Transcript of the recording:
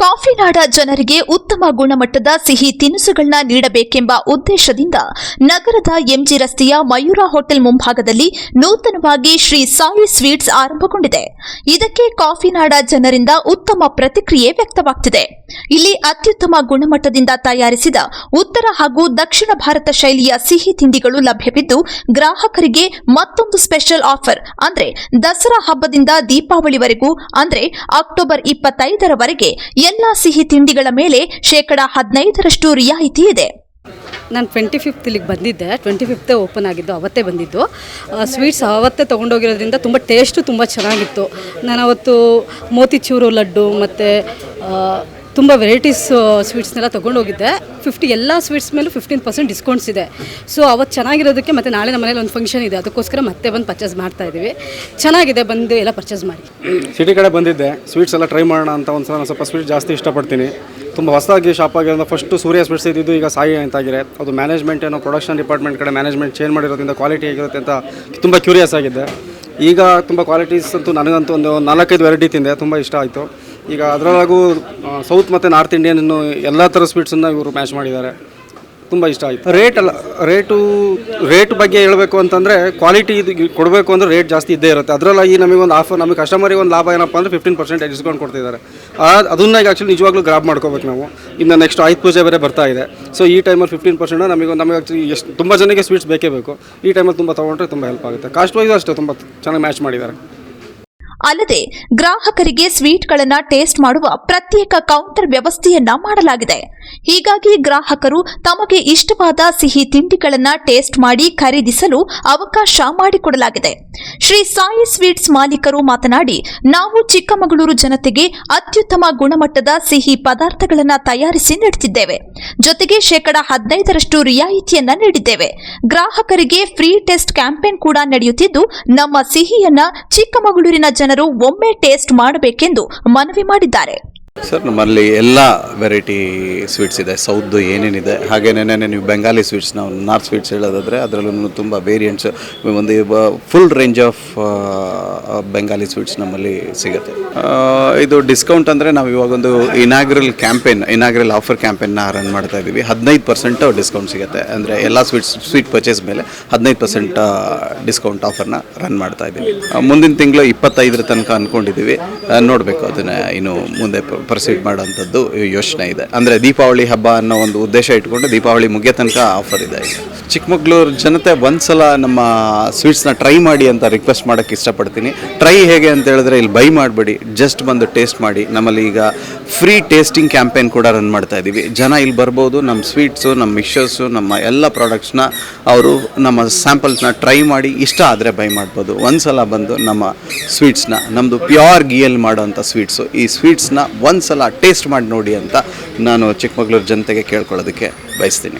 ಕಾಫಿನಾಡ ಜನರಿಗೆ ಉತ್ತಮ ಗುಣಮಟ್ಟದ ಸಿಹಿ ತಿನಿಸುಗಳನ್ನ ನೀಡಬೇಕೆಂಬ ಉದ್ದೇಶದಿಂದ ನಗರದ ಎಂಜಿ ರಸ್ತೆಯ ಮಯೂರ ಹೋಟೆಲ್ ಮುಂಭಾಗದಲ್ಲಿ ನೂತನವಾಗಿ ಶ್ರೀ ಸಾಯಿ ಸ್ವೀಟ್ಸ್ ಆರಂಭಗೊಂಡಿದೆ. ಇದಕ್ಕೆ ಕಾಫಿನಾಡ ಜನರಿಂದ ಉತ್ತಮ ಪ್ರತಿಕ್ರಿಯೆ ವ್ಯಕ್ತವಾಗ್ತಿದೆ. ಇಲ್ಲಿ ಅತ್ಯುತ್ತಮ ಗುಣಮಟ್ಟದಿಂದ ತಯಾರಿಸಿದ ಉತ್ತರ ಹಾಗೂ ದಕ್ಷಿಣ ಭಾರತ ಶೈಲಿಯ ಸಿಹಿ ತಿಂಡಿಗಳು ಲಭ್ಯವಿದ್ದು, ಗ್ರಾಹಕರಿಗೆ ಮತ್ತೊಂದು ಸ್ಪೆಷಲ್ ಆಫರ್, ಅಂದ್ರೆ ದಸರಾ ಹಬ್ಬದಿಂದ ದೀಪಾವಳಿವರೆಗೂ, ಅಂದ್ರೆ ಅಕ್ಟೋಬರ್ ಇಪ್ಪತ್ತೈದರವರೆಗೆ ಎಲ್ಲಾ ಸಿಹಿ ತಿಂಡಿಗಳ ಮೇಲೆ ಶೇಕಡ ಹದಿನೈದರಷ್ಟು ರಿಯಾಯಿತಿ ಇದೆ. ನಾನು ಟ್ವೆಂಟಿ ಫಿಫ್ತ್ ಇಲ್ಲಿಗೆ ಬಂದಿದ್ದೆ. ಟ್ವೆಂಟಿ ಫಿಫ್ತೇ ಓಪನ್ ಆಗಿದ್ದು, ಅವತ್ತೇ ಬಂದಿದ್ದು. ಸ್ವೀಟ್ಸ್ ಅವತ್ತೇ ತೊಗೊಂಡೋಗಿರೋದ್ರಿಂದ ತುಂಬ ಟೇಸ್ಟು ತುಂಬ ಚೆನ್ನಾಗಿತ್ತು. ನಾನು ಅವತ್ತು ಮೋತಿಚೂರು ಲಡ್ಡು, ಮತ್ತು ತುಂಬ ವೆರೈಟೀಸ್ ಸ್ವೀಟ್ಸ್ನೆಲ್ಲ ತೊಗೊಂಡೋಗಿದ್ದೆ. ಫಿಫ್ಟಿ ಎಲ್ಲ ಸ್ವೀಟ್ಸ್ ಮೇಲೂ ಫಿಫ್ಟೀನ್ ಪರ್ಸೆಂಟ್ ಡಿಸ್ಕೌಂಟ್ಸ್ ಇದೆ. ಸೊ ಅವತ್ತು ಚೆನ್ನಾಗಿರೋದಕ್ಕೆ ಮತ್ತು ನಾಳೆ ನಮ್ಮ ಮನೇಲಿ ಒಂದು ಫಂಕ್ಷನ್ ಇದೆ. ಅದಕ್ಕೋಸ್ಕರ ಮತ್ತೆ ಬಂದು ಪರ್ಚೇಸ್ ಮಾಡ್ತಾ ಇದ್ದೀವಿ ಚೆನ್ನಾಗಿದೆ, ಬಂದು ಎಲ್ಲ ಪರ್ಚೇಸ್ ಮಾಡಿ. ಸಿಟಿ ಕಡೆ ಬಂದಿದ್ದೆ. ಸ್ವೀಟ್ಸ್ ಎಲ್ಲ ಟ್ರೈ ಮಾಡೋಣ ಅಂತ ಒಂದು ಸಲ ಸ್ವಲ್ಪ ಸ್ವೀಟ್ ಜಾಸ್ತಿ ಇಷ್ಟಪಡ್ತೀನಿ. ತುಂಬ ಹೊಸದಾಗಿ ಶಾಪ್ ಆಗಿರೋದು ಫಸ್ಟು ಸೂರ್ಯ ಸ್ವೀಟ್ಸ್ ಇದ್ದಿದ್ದು ಈಗ ಸಾಯಿ ಅಂತಾಗಿದೆ. ಅದು ಮ್ಯಾನೇಜ್ಮೆಂಟ್ ಏನೋ ಪ್ರೊಡಕ್ಷನ್ ಡಿಪಾರ್ಟ್ಮೆಂಟ್ ಕಡೆ ಮ್ಯಾನೇಜ್ಮೆಂಟ್ ಚೇಂಜ್ ಮಾಡಿರೋದ್ರಿಂದ ಕ್ವಾಲಿಟಿ ಆಗಿರುತ್ತೆ ಅಂತ ತುಂಬ ಕ್ಯೂರಿಯಸ್ ಆಗಿದ್ದೆ. ಈಗ ತುಂಬ ಕ್ವಾಲಿಟೀಸ್ ಅಂತೂ ನನಗಂತೂ ಒಂದು ನಾಲ್ಕೈದು ವೆರೈಟಿ ತಿಂದೆ. ತುಂಬ ಇಷ್ಟ ಆಯಿತು. ಈಗ ಅದರೊಳಗೂ ಸೌತ್ ಮತ್ತು ನಾರ್ತ್ ಇಂಡಿಯನ್ ಎಲ್ಲ ಥರ ಸ್ವೀಟ್ಸನ್ನು ಇವರು ಮ್ಯಾಚ್ ಮಾಡಿದ್ದಾರೆ. ತುಂಬ ಇಷ್ಟ ಆಯಿತು. ರೇಟ್ ಅಲ್ಲ ರೇಟು ರೇಟ್ ಬಗ್ಗೆ ಹೇಳಬೇಕು ಅಂತಂದರೆ ಕ್ವಾಲಿಟಿ ಇದು ಕೊಡಬೇಕು ಅಂದರೆ ರೇಟ್ ಜಾಸ್ತಿ ಇದ್ದೇ ಇರುತ್ತೆ. ಅದರಲ್ಲಾಗಿ ಈ ನಮಗೆ ಒಂದು ಆಫರ್ ನಮಗೆ ಕಸ್ಟಮರಿಗೆ ಒಂದು ಲಾಭ ಏನಪ್ಪ ಅಂದರೆ ಫಿಫ್ಟೀನ್ ಪರ್ಸೆಂಟ್ ಡಿಸ್ಕೌಂಟ್ ಕೊಡ್ತಿದ್ದಾರೆ. ಅದನ್ನ ಈಗ ಆ್ಯಕ್ಚುಲಿ ನಿಜವಾಗ್ಲೂ ಗ್ರಾಪ್ ಮಾಡ್ಕೋಬೇಕು ನಾವು. ಇನ್ನು ನೆಕ್ಸ್ಟ್ ಆಯುಧ ಪೂಜೆ ಬೇರೆ ಬರ್ತಾ ಇದೆ. ಸೊ ಈ ಟೈಮಲ್ಲಿ ಫಿಫ್ಟೀನ್ ಪರ್ಸೆಂಟ್ ನಮಗೆ ನಮಗೆ ಆ್ಯಕ್ಚುಲಿ ಎಷ್ಟು, ತುಂಬ ಜನಕ್ಕೆ ಸ್ವೀಟ್ಸ್ ಬೇಕೇ ಬೇಕು. ಈ ಟೈಮಲ್ಲಿ ತುಂಬ ತೊಗೊಂಡ್ರೆ ತುಂಬ ಹೆಲ್ಪ್ ಆಗುತ್ತೆ. ಕಾಸ್ಟ್ ವೈಸ್ ಅಷ್ಟೇ, ತುಂಬ ಚೆನ್ನಾಗಿ ಮ್ಯಾಚ್ ಮಾಡಿದ್ದಾರೆ. ಅಲ್ಲದೆ ಗ್ರಾಹಕರಿಗೆ ಸ್ವೀಟ್ಗಳನ್ನು ಟೇಸ್ಟ್ ಮಾಡುವ ಪ್ರತ್ಯೇಕ ಕೌಂಟರ್ ವ್ಯವಸ್ಥೆಯನ್ನ ಮಾಡಲಾಗಿದೆ. ಹೀಗಾಗಿ ಗ್ರಾಹಕರು ತಮಗೆ ಇಷ್ಟವಾದ ಸಿಹಿ ತಿಂಡಿಗಳನ್ನು ಟೇಸ್ಟ್ ಮಾಡಿ ಖರೀದಿಸಲು ಅವಕಾಶ ಮಾಡಿಕೊಡಲಾಗಿದೆ. ಶ್ರೀ ಸಾಯಿ ಸ್ವೀಟ್ಸ್ ಮಾಲೀಕರು ಮಾತನಾಡಿ, ನಾವು ಚಿಕ್ಕಮಗಳೂರು ಜನತೆಗೆ ಅತ್ಯುತ್ತಮ ಗುಣಮಟ್ಟದ ಸಿಹಿ ಪದಾರ್ಥಗಳನ್ನು ತಯಾರಿಸಿ ನೀಡುತ್ತಿದ್ದೇವೆ ಜೊತೆಗೆ ಶೇಕಡ ಹದಿನೈದರಷ್ಟು ರಿಯಾಯಿತಿಯನ್ನ ನೀಡಿದ್ದೇವೆ. ಗ್ರಾಹಕರಿಗೆ ಫ್ರೀ ಟೆಸ್ಟ್ ಕ್ಯಾಂಪೇನ್ ಕೂಡ ನಡೆಯುತ್ತಿದ್ದು, ನಮ್ಮ ಸಿಹಿಯನ್ನ ಚಿಕ್ಕಮಗಳೂರಿನ ಜನರು ಒಮ್ಮೆ ಟೇಸ್ಟ್ ಮಾಡಬೇಕೆಂದು ಮನವಿ ಮಾಡಿದ್ದಾರೆ. ಸರ್, ನಮ್ಮಲ್ಲಿ ಎಲ್ಲ ವೆರೈಟಿ ಸ್ವೀಟ್ಸ್ ಇದೆ. ಸೌದ್ದು ಏನೇನಿದೆ? ಹಾಗೇನೇ ನೀವು ಬೆಂಗಾಲಿ ಸ್ವೀಟ್ಸ್ ನಾವು ನಾರ್ತ್ ಸ್ವೀಟ್ಸ್ ಹೇಳೋದಾದರೆ ಅದರಲ್ಲೂ ತುಂಬ ವೇರಿಯಂಟ್ಸ್ ಒಂದು full range of Bengali sweets ನಮ್ಮಲ್ಲಿ ಸಿಗುತ್ತೆ. ಇದು ಡಿಸ್ಕೌಂಟ್ ಅಂದರೆ ನಾವು ಇವಾಗೊಂದು ಇನಾಗ್ರಲ್ ಕ್ಯಾಂಪೇನ್ ಇನಾಗ್ರಲ್ ಆಫರ್ ಕ್ಯಾಂಪೇನ್ನ ರನ್ ಮಾಡ್ತಾ ಇದ್ದೀವಿ. ಹದಿನೈದು ಪರ್ಸೆಂಟ್ ಡಿಸ್ಕೌಂಟ್ ಸಿಗುತ್ತೆ. ಅಂದರೆ ಎಲ್ಲ ಸ್ವೀಟ್ಸ್ ಸ್ವೀಟ್ ಪರ್ಚೇಸ್ ಮೇಲೆ ಹದಿನೈದು ಪರ್ಸೆಂಟ್ ಡಿಸ್ಕೌಂಟ್ ಆಫರ್ನ ರನ್ ಮಾಡ್ತಾ ಇದ್ದೀವಿ. ಮುಂದಿನ ತಿಂಗಳು ಇಪ್ಪತ್ತೈದರ ತನಕ ಅಂದ್ಕೊಂಡಿದ್ದೀವಿ ನೋಡಬೇಕು, ಅದನ್ನು ಇನ್ನು ಮುಂದೆ ಪ್ರೊಸೀಡ್ ಮಾಡೋಂಥದ್ದು ಯೋಚನೆ ಇದೆ. ಅಂದರೆ ದೀಪಾವಳಿ ಹಬ್ಬ ಅನ್ನೋ ಒಂದು ಉದ್ದೇಶ ಇಟ್ಕೊಂಡು ದೀಪಾವಳಿ ಮುಗಿಯೋ ತನಕ ಆಫರ್ ಇದೆ ಈಗ. ಚಿಕ್ಕಮಗಳೂರು ಜನತೆ ಒಂದ್ಸಲ ನಮ್ಮ ಸ್ವೀಟ್ಸ್ನ ಟ್ರೈ ಮಾಡಿ ಅಂತ ರಿಕ್ವೆಸ್ಟ್ ಮಾಡೋಕ್ಕೆ ಇಷ್ಟಪಡ್ತೀನಿ. ಟ್ರೈ ಹೇಗೆ ಅಂತ ಹೇಳಿದ್ರೆ ಇಲ್ಲಿ ಬೈ ಮಾಡಬೇಡಿ. ಜಸ್ಟ್ ಬಂದು ಟೇಸ್ಟ್ ಮಾಡಿ. ನಮ್ಮಲ್ಲಿ ಈಗ ಫ್ರೀ ಟೇಸ್ಟಿಂಗ್ ಕ್ಯಾಂಪೇನ್ ಕೂಡ ರನ್ ಮಾಡ್ತಾ ಇದ್ದೀವಿ ಜನ ಇಲ್ಲಿ ಬರ್ಬೋದು. ನಮ್ಮ ಸ್ವೀಟ್ಸು ನಮ್ಮ ಮಿಕ್ಸರ್ಸು ನಮ್ಮ ಎಲ್ಲ ಪ್ರಾಡಕ್ಟ್ಸ್ನ ಅವರು ನಮ್ಮ ಸ್ಯಾಂಪಲ್ಸ್ನ ಟ್ರೈ ಮಾಡಿ ಇಷ್ಟ ಆದರೆ ಬೈ ಮಾಡ್ಬೋದು. ಒಂದ್ಸಲ ಬಂದು ನಮ್ಮ ಸ್ವೀಟ್ಸ್ನ ನಮ್ಮದು ಪ್ಯೂರ್ ಗೀಯಲ್ಲಿ ಮಾಡೋವಂಥ ಸ್ವೀಟ್ಸು ಈ ಸ್ವೀಟ್ಸ್ನ ಒಂದ್ಸಲ ಟೇಸ್ಟ್ ಮಾಡಿ ನೋಡಿ ಅಂತ ನಾನು ಚಿಕ್ಕಮಗಳೂರು ಜನತೆಗೆ ಕೇಳ್ಕೊಳ್ಳೋದಕ್ಕೆ ಬಯಸ್ತೀನಿ.